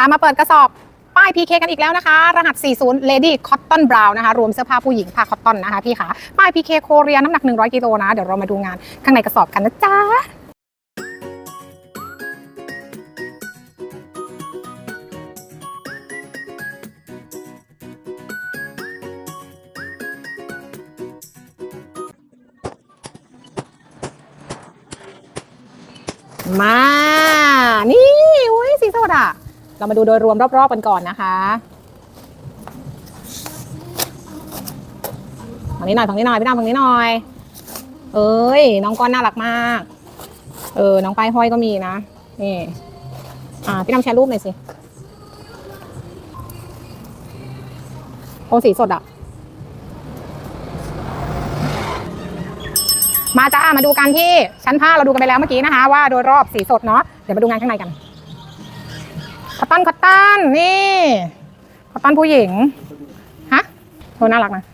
พามาเปิดกระสอบป้าย PK กันอีกแล้วนะคะ รหัส 40 Lady Cotton Brown นะคะ รวมเสื้อผ้าผู้หญิงผ้าคอตตอนนะคะพี่คะป้าย PK โคเรียน้ำหนัก 100 กิโลนะ เดี๋ยวเรามาดูงานข้างในกระสอบกันนะจ๊ะ เรามาดูโดยรวมรอบๆกันก่อนนะคะฝั่งนี้หน่อยฝั่งนี้หน่อยพี่ดำฝั่งนี้หน่อย เอ้ย น้องก้อนน่ารักมาก เออ น้องป้ายห้อยก็มีนะ นี่ อ่า พี่ดำแชร์รูปหน่อยสิโทนสีสดอะ มาจ้า มาดูกันที่ชั้นผ้าเราดูกันไปแล้วเมื่อกี้นะคะ ว่าโดยรอบสีสดเนาะ เดี๋ยวมาดูงานข้างในกัน ตตอนคอตตอนนี่คอตตอนผู้หญิงฮะโทน่ารักนะ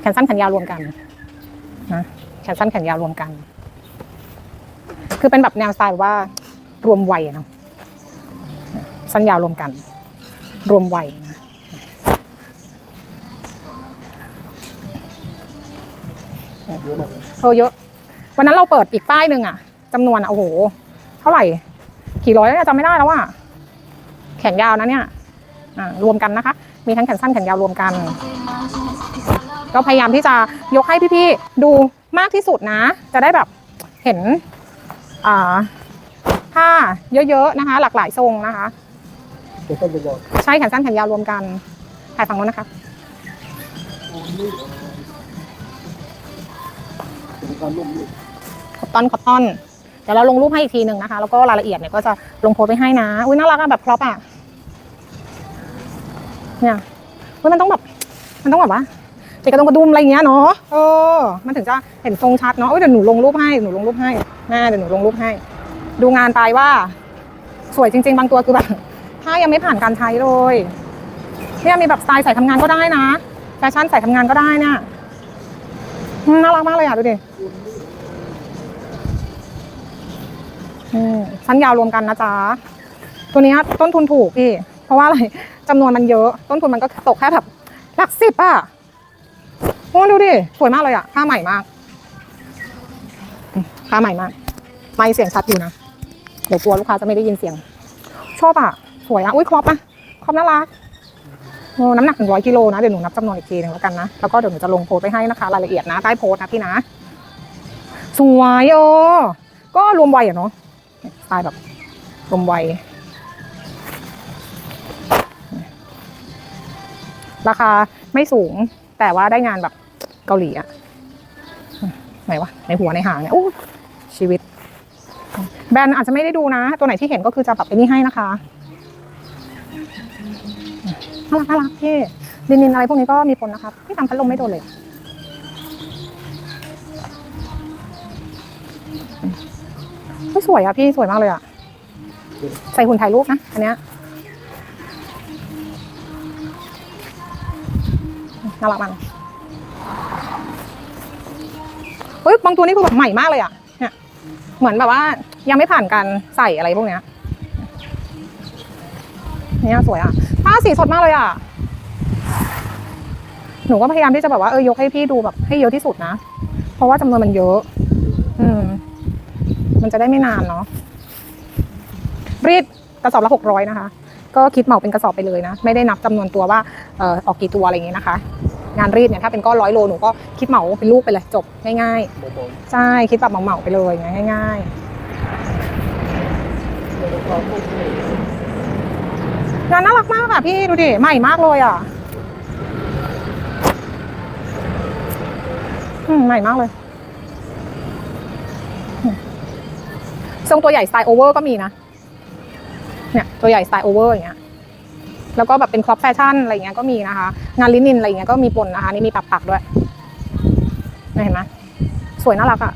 แขนสั้นแขนยาวรวมกันนะแขนสั้นแขนยาวรวมกัน คือเป็นแบบแนวสไตล์แบบว่ารวมวัยเนาะสั้นยาวรวมกัน รวมวัยนะเออเยอะ วันนั้นเราเปิดอีกป้ายหนึ่งอะจำนวนอะโอ้โห เท่าไหร่ กี่ร้อยแล้วเนี่ยจำไม่ได้แล้วอะแขนยาวนะเนี่ยรวมกันนะคะ มีทั้งแขนสั้นแขนยาวรวมกัน ก็พยายามที่จะยกให้พี่ๆดูมากที่สุดนะ จะได้แบบเห็นอ่าผ้าเยอะๆนะคะ หลากหลายทรงนะคะใช่แขนสั้นแขนยาวรวมกันถ่ายฝั่งนู้นนะคะคอตตอนคอตตอน เดี๋ยวเราลงรูปให้อีกทีหนึ่งนะคะ แล้วก็รายละเอียดเนี่ยก็จะลงโพสไปให้นะ อุ้ยน่ารักอะแบบครอปอะเนี่ยอุ้ยมันต้องแบบ มันต้องแบบว่าติดกระดงกระดุมอะไรเงี้ยเนาะเออมันถึงจะเห็นทรงชัดเนาะอุ้ยเดี๋ยวหนูลงรูปให้หนูลงรูปให้แม่เดี๋ยวหนูลงรูปให้ ดูงานไปว่า สวยจริง ๆ บางตัวคือแบบผ้ายังไม่ผ่านการใช้เลยเนี่ยมีแบบสไตล์ใส่ทำงานก็ได้นะแฟชั่นใส่ทำงานก็ได้เนี่ยน่ารักมากเลยอะดูดิ ชั้นยาวรวมกันนะจ๊ะ ตัวนี้ต้นทุนถูกพี่ เพราะว่าอะไรจำนวนมันเยอะ ต้นทุนมันก็ตกแค่แบบหลักสิบอะโอ้ดูดิ สวยมากเลยอะผ้าใหม่มากผ้าใหม่มาก ไม่เสียงชัดอยู่นะ เดี๋ยวกลัวลูกค้าจะไม่ได้ยินเสียง ชอบอะสวยอะอุ้ยครอบอะครอบน่ารักโอ้น้ำหนักถึงร้อยกิโลนะ เดี๋ยวหนูนับจำนวนอีกทีหนึ่งแล้วกันนะ แล้วก็เดี๋ยวหนูจะลงโพสไปให้นะคะ รายละเอียดนะ ใต้โพสนะพี่นะ สวยเออก็รวมวัยอะเนาะ สไตล์แบบรวมวัยราคาไม่สูงแต่ว่าได้งานแบบเกาหลีอะไหนวะในหัวในหางเนี่ยโอ้ชีวิต แบรนด์อาจจะไม่ได้ดูนะ ตัวไหนที่เห็นก็คือจะแบบไปนี่ให้นะคะน่ารักน่ารักพี่ดินนินอะไรพวกนี้ก็มีผลนะครับพี่ทำพัดลมไม่โดนเลย สวยอะพี่สวยมากเลยอะใส่หุ่นถ่ายรูปนะ อันเนี้ยน่ารักมากเฮ้ยบางตัวนี่คือแบบใหม่มากเลยอะเนี่ยเหมือนแบบว่ายังไม่ผ่านการใส่อะไรพวกเนี้ยเนี่ยสวยอะผ้าสีสดมากเลยอะ หนูก็พยายามที่จะแบบว่าเออยกให้พี่ดูแบบให้เยอะที่สุดนะ เพราะว่าจำนวนมันเยอะ มันจะได้ไม่นานเนาะรีดกระสอบละหกร้อยนะคะ ก็คิดเหมาเป็นกระสอบไปเลยนะ ไม่ได้นับจำนวนตัวว่าเอ่อออกกี่ตัวอะไรอย่างเงี้ยนะคะ งานรีดเนี่ยถ้าเป็นก้อนร้อยโลหนูก็คิดเหมาเป็นลูกไปเลยจบง่ายมองมองๆใช่คิดแบบเหมาๆไปเลยง่ายเป็นความลูกนี่ๆงานน่ารักมากอะพี่ดูดิใหม่มากเลยอะอืมใหม่มากเลยอืม ทรงตัวใหญ่สไตล์โอเวอร์ก็มีนะ เนี่ยตัวใหญ่สไตล์โอเวอร์อย่างเงี้ย แล้วก็แบบเป็นครอปแฟชั่นอะไรเงี้ยก็มีนะคะ งานลินินอะไรเงี้ยก็มีปนนะคะ นี่มีปักปักๆด้วย เห็นไหมสวยน่ารักอะ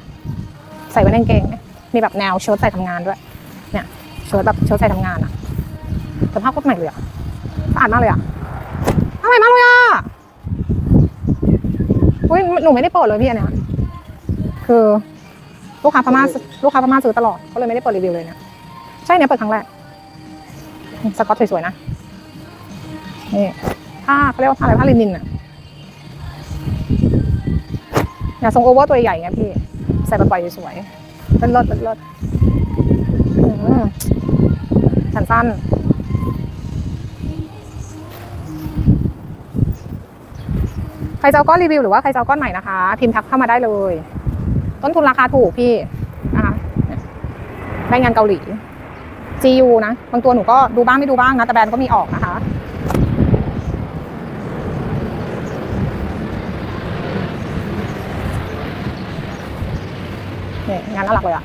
ใส่ไว้ในกางเกงเนี่ยมีแบบแนวเชิ้ตใส่ทำงานด้วย เนี่ยเชิ้ตแบบเชิ้ตใส่ทำงานอะแต่ภาพโคตรใหม่เลยอะสะอาดมากเลยอะทำไมมากเลยอะอุ้ยหนูไม่ได้เปิดเลยพี่อันเนี้ยคือ ลูกค้าพม่าลูกค้าพม่าซื้อตลอดก็เลยไม่ได้เปิดรีวิวเลยเนี่ยใช่เนี่ยเปิดครั้งแรกสกอตสวยๆนะนี่ผ้าเขาเรียกว่าผ้าอะไรผ้าลินินอะอย่าทรงโอเวอร์ตัวใหญ่ไงพี่ ใส่ไปปล่อยๆสวยๆเป็นเลิศเป็นเลิศอืมแขนสั้นใครจะเอาก้อนรีวิวหรือว่าใครจะเอาก้อนใหม่นะคะ พิมพ์ทักเข้ามาได้เลย ต้นทุนราคาถูกพี่นะคะเนี่ยได้งานเกาหลี GU นะ บางตัวหนูก็ดูบ้างไม่ดูบ้างนะ แต่แบรนด์ก็มีออกนะคะเนี่ยงานน่ารักเลยอะ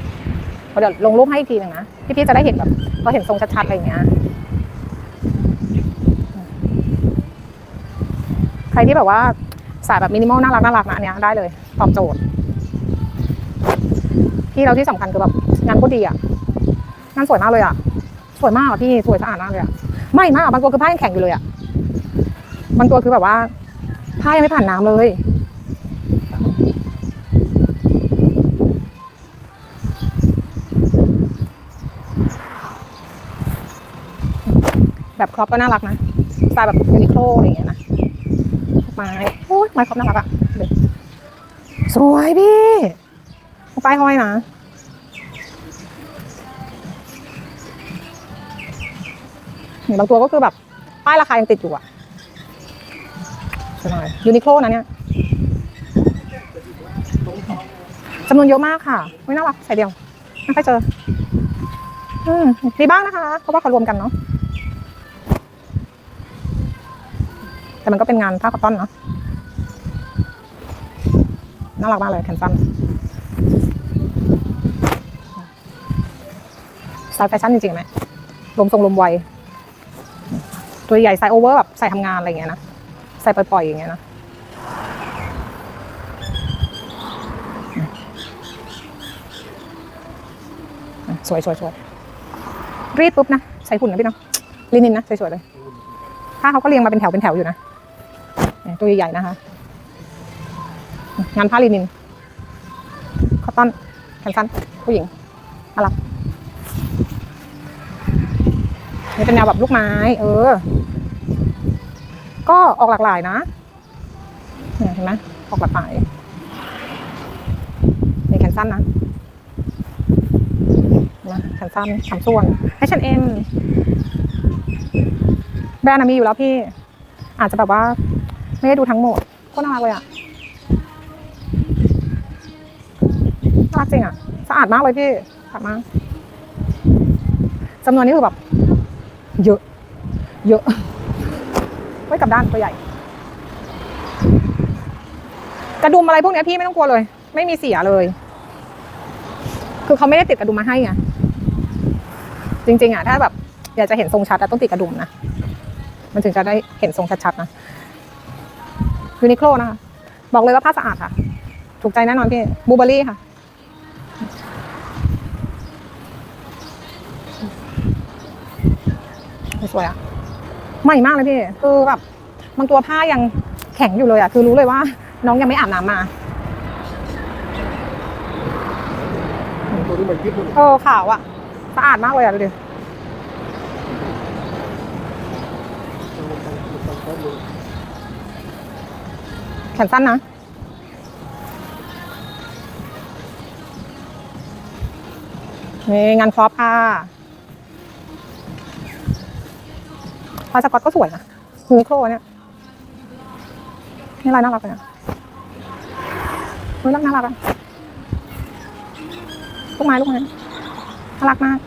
เดี๋ยวลงรูปให้อีกทีหนึ่งนะ พี่ๆจะได้เห็นแบบเราเห็นทรงชัดๆอะไรอย่างเงี้ย ใครที่แบบว่าสายแบบมินิมอลน่ารักน่ารักนะอันเนี้ยได้เลย ตอบโจทย์ ที่เราที่สำคัญคือแบบงานก็ดีอะงานสวยมากเลยอะ สวยมากอะพี่สวยสะอาดมากเลยอะไม่มากบางตัวคือผ้ายังแข็งอยู่เลยอะบางตัวคือแบบว่าผ้ายังไม่ผ่านน้ำเลย แบบครอปก็น่ารักนะสไตล์แบบยูนิโคลอะไรอย่างเงี้ยนะไม้โอ้ยไม้ครอปน่ารักอะสวยพี่ ป้ายห้อยนะเห็นบางตัวก็คือแบบป้ายราคายังติดอยู่อะสวยยูนิโคลนะเนี่ยจำนวนเยอะมากค่ะ ไม่น่ารักใส่เดียว ไม่ค่อยเจอ อืมมีบ้างนะคะ เพราะว่าเขารวมกันเนาะแต่มันก็เป็นงานผ้าคอตตอนเนาะน่ารักมากเลยแขนสั้น ตล์แฟชั่นจริงๆไหมลมทรงลมไว ตัวใหญ่ไซส์โอเวอร์แบบใส่ทำงานอะไรอย่างเงี้ยนะ ใส่ปล่อยๆอย่างเงี้ยนะ สวยสวยสวยรีดปุ๊บนะ ใส่หุ่นนะพี่เนาะลินินนะสวยๆเลยผ้าเขาก็เรียงมาเป็นแถวเป็นแถวอยู่นะ ตัวใหญ่ๆนะคะ งานผ้าลินินคอตตอนแขนสั้นผู้หญิงน่ารัก เป็นแนวแบบลูกไม้ เออ ก็ออกหลากหลายนะเห็นไหมออกหลากหลายนี่แขนสั้นนะนะแขนสั้นสามส่วน H&M แบรนด์อะมีอยู่แล้วพี่ อาจจะแบบว่า ไม่ได้ดูทั้งหมดก็น่ารักเลยอะน่ารักจริงอะสะอาดมากเลยพี่สะอาดมากจำนวนนี้คือแบบ เยอะ เยอะไว้กลับด้านตัวใหญ่ กระดุมอะไรพวกนี้พี่ไม่ต้องกลัวเลย ไม่มีเสียเลย คือเขาไม่ได้ติดกระดุมมาให้ไงจริง ๆอะถ้าแบบอยากจะเห็นทรงชัดต้องติดกระดุมนะมันถึงจะได้เห็นทรงชัดๆนะยูนิโคลนะคะบอกเลยว่าผ้าสะอาดค่ะ ถูกใจแน่นอนพี่บูเบอรี่ค่ะ สวยอะใหม่มากเลยพี่คือแบบบางตัวผ้ายังแข็งอยู่เลยอะคือรู้เลยว่า น้องยังไม่อาบน้ำมาตัวนี้มันคิดมันเออขาวอะสะอาดมากเลยอะดูดิแขนสั้นนะนี่งานครอปค่ะ ผ้าสกอตก็สวยนะยูนิโครเนี่ยนี่ลายน่ารักเลยอะเฮ้ยรักน่ารักอะลูกไม้ลูกไม้น่ารักมาก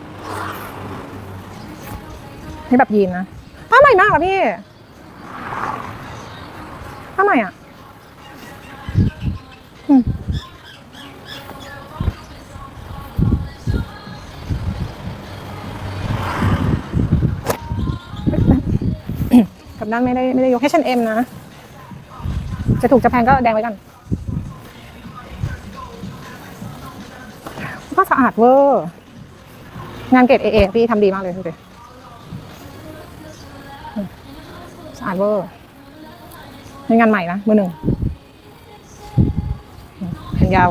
นี่แบบยีนนะผ้าใหม่มากอะพี่ กับด้านไม่ได้ไม่ได้ยกให้ชันเอ็มนะ จะถูกจะแพงก็แดงไว้กันก็สะอาดเวอร์งานเกรดเอเอพี่ทำดีมากเลยดูดิสะอาดเวอร์นี่งานใหม่นะมือหนึ่งแขนยาว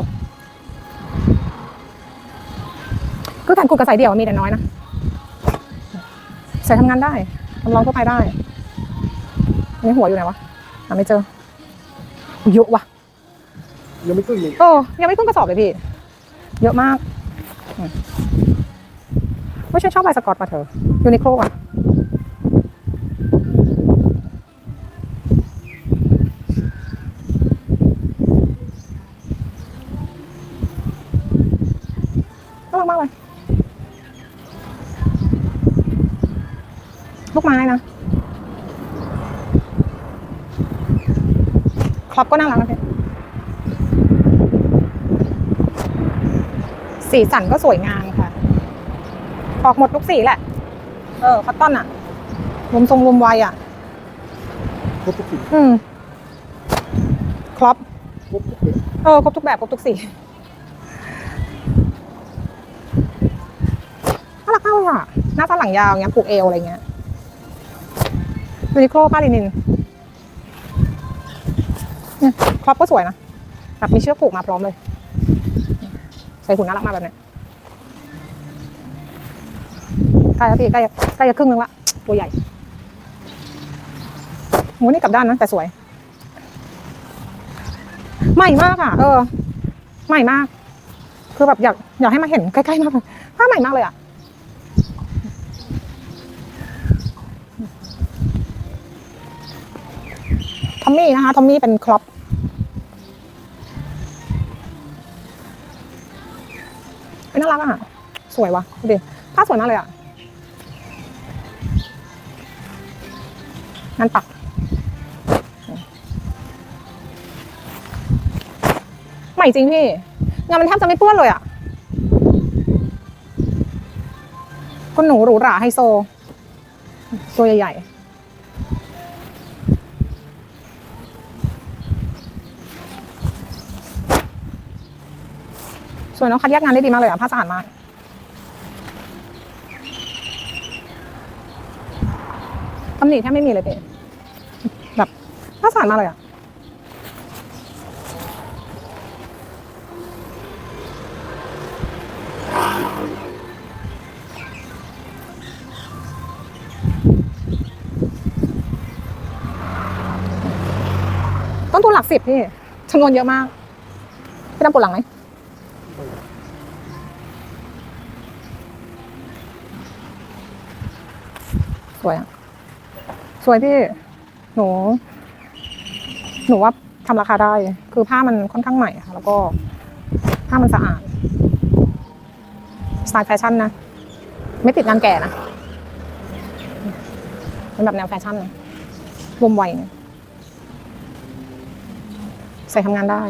คือแขนกุดกับสายเดี่ยวมีแต่น้อยนะใส่ทำงานได้ทำรองทั่วไปได้ อันนี้หัวอยู่ไหนวะหาไม่เจอเยอะว่ะยังไม่ขึ้นเลยเออยังไม่ขึ้นกระสอบเลยพี่ เยอะมากอืมว่าฉันชอบลายสกอตป่ะเธอยูนิโคลอะน่ารักมากเลยลูกไม้นะ ครอบก็น่ารักนะพี่สีสันก็สวยงามค่ะ ออกหมดทุกสีแหละ เออคัตตอนอะรวมทรงรวมวัยอะครบทุกสิ่งอืมครอบครบทุกแบบเออครบทุกแบบครบทุกสีน่ารักมากเลยอะหน้าตาหลังยาวเงี้ยผูกเอวอะไรเงี้ยยูนิโคลป้าลินินเนี่ย ครอบก็สวยนะแบบมีเชือกผูกมาพร้อมเลย ใส่หุ่นน่ารักมากแบบนี้ใกล้แล้วพี่ใกล้ใกล้จะครึ่งนึงละตัวใหญ่โหนี่กลับด้านนะแต่สวย ใหม่มากอะ เออ ใหม่มาก คือแบบอยากอยากให้มาเห็นใกล้ๆมากเลยผ้าใหม่มากเลยอะทอมมี่นะคะทอมมี่เป็นครอป สวยวะดูดิผ้าสวยมากเลยอะงานปัก ใหม่จริงพี่งานมันแทบจะไม่เปื้อนเลยอะคุณหนูหรูหราไฮโซ ตัวใหญ่ๆสวยเนาะคัดแยกงานได้ดีมากเลยอะผ้าสะอาดมากำหนิแทบไม่มีเลยพี่แบบผ้าสาดมากเลยอะต้นทุนหลักสิบพี่จำนวนเยอะมากพี่ดำปวดหลังไหมสวยอะ สวยพี่หนู หนูว่าทำราคาได้ คือผ้ามันค่อนข้างใหม่ค่ะ แล้วก็ผ้ามันสะอาดสไตล์แฟชั่นนะ ไม่ติดงานแก่นะเป็นแบบแนวแฟชั่นนะรวมวัยเนี่ยใส่ทำงานได้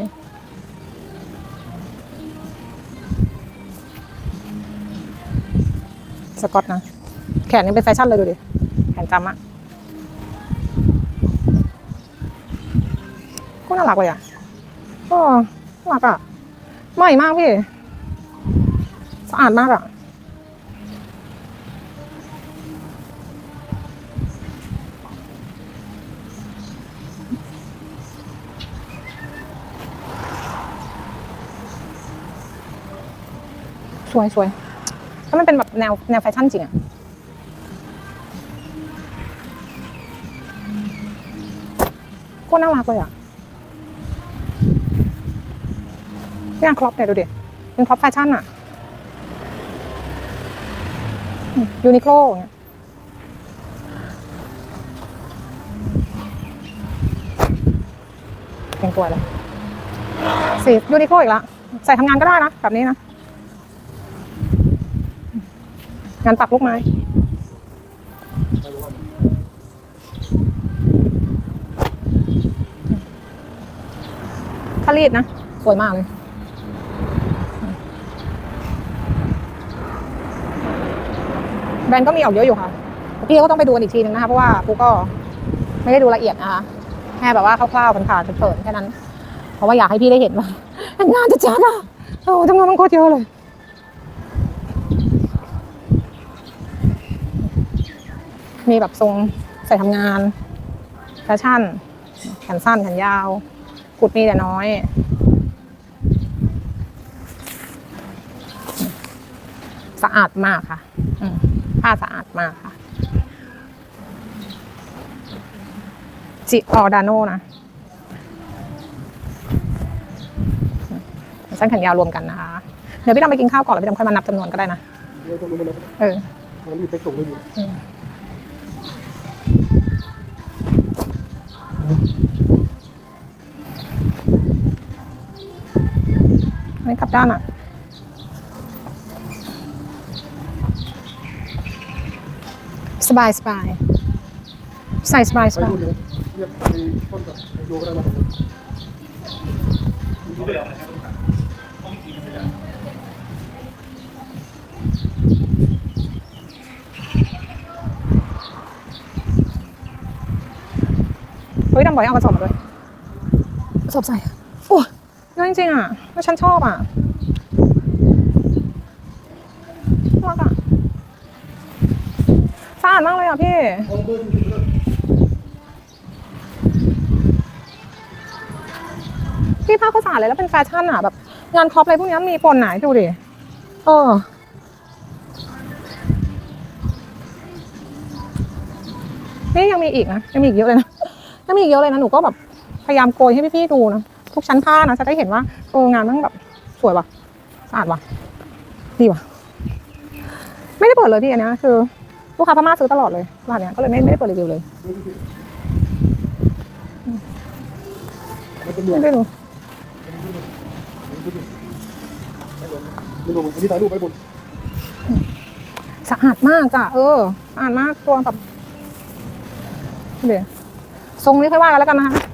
สกอตนะ แขนยังเป็นแฟชั่นเลยดูดิ แขนจำอะ น่ารักเลยอะก็น่ารักอะใหม่มากพี่ สะอาดมากอะสวยสวยถ้ามันเป็นแบบแนวแนวแฟชั่นจริงอะโคตรน่ารักเลยอะ นี่ยครอปเนี่ยดูดิเป็นครอปแฟชั่นอะยูนิโคลอย่างเงี้ยเป็นตัวเลยสียูนิโคลอีกละใส่ทำงานก็ได้นะ แบบนี้นะ งานปักลูกไม้ถ้ารีดนะ สวยมากเลย แบรนด์ก็มีออกเยอะอยู่ค่ะพี่ก็ต้องไปดูกันอีกทีนึงนะคะเพราะว่าปูก็ไม่ได้ดูละเอียดนะคะแค่แบบว่าคร่าวๆผ่านๆเผินๆแค่นั้น เพราะว่าอยากให้พี่ได้เห็นว่างานจะจัดอะโอ้ทำงานมันโคตรเยอะเลยมีแบบทรงใส่ทำงานแฟชั่น แขนสั้นแขนยาว กุดมีแต่น้อย สะอาดมากค่ะอืม้าสะอาดมากค่ะจิออดาโนนะสั้นแขนยาวรวมกันนะคะ เดี๋ยวพี่ดำไปกินข้าวก่อนแล้วพี่ดำค่อยมานับจำนวนก็ได้นะ เออมัไปส่งไม่อยู่อันนี้กลับด้านอะ สบายสบายใส่สบายสบายเลยเรียกไปต้นกับไปโยก็ได้มาเฮ้ยดำบอกให้เอากระสอบมาด้วยกระสอบใส่โอ้ยเยอะจริงๆอะแล้วฉันชอบอะน่ารักอะ สะอาดมากเลยอะพี่เอาเบอร์จริงๆเลยพี่ผ้าเขาสะอาดเลยแล้วเป็นแฟชั่นอะแบบงานครอปอะไรพวกนี้มีปนไหนดูดิเออนี่ยังมีอีกนะยังมีอีกเยอะเลยนะยังมีอีกเยอะเลยนะหนูก็แบบพยายามโกยให้พี่ๆดูนะทุกชั้นผ้านะจะได้เห็นว่าเอองานมันแบบสวยว่ะสะอาดว่ะดีว่ะ ไม่ได้เปิดเลยพี่อันเนี้ยคือ ลูกค้าพม่าซื้อตลอดเลยร้านเนี้ยก็เลยไม่ไม่ได้เปิดรีวิวเลยมันเป็นเหนไม่ได้ดูไม่รู้อันนี้ถ่ายรูปไปบนสะอาดมากจ้ะเออสะอาดมากตัวแบบเดี๋ยวทรงนี้ค่อยว่ากันแล้วกันนะคะ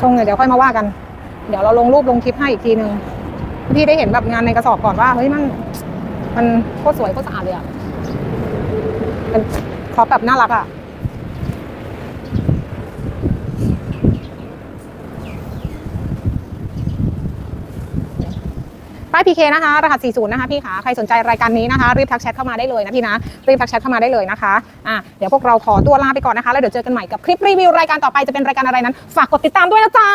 ทรงเนี่ยเดี๋ยวค่อยมาว่ากัน เดี๋ยวเราลงรูปลงคลิปให้อีกทีนึงพี่ได้เห็นแบบงานในกระสอบก่อนว่าเฮ้ยมัน มันโคตรสวยโคตรสะอาดเลยอะเป็นครอปแบบน่ารักอะ ป้พีเคนะคะ รหัส 40 นะคะพี่ขาใครสนใจรายการนี้นะคะ รีบทักแชทเข้ามาได้เลยนะพี่นะ รีบทักแชทเข้ามาได้เลยนะคะอะเดี๋ยวพวกเราขอตัวลาไปก่อนนะคะ แล้วเดี๋ยวเจอกันใหม่กับคลิปรีวิวรายการต่อไปจะเป็นรายการอะไรนั้น ฝากกดติดตามด้วยนะจ๊ะ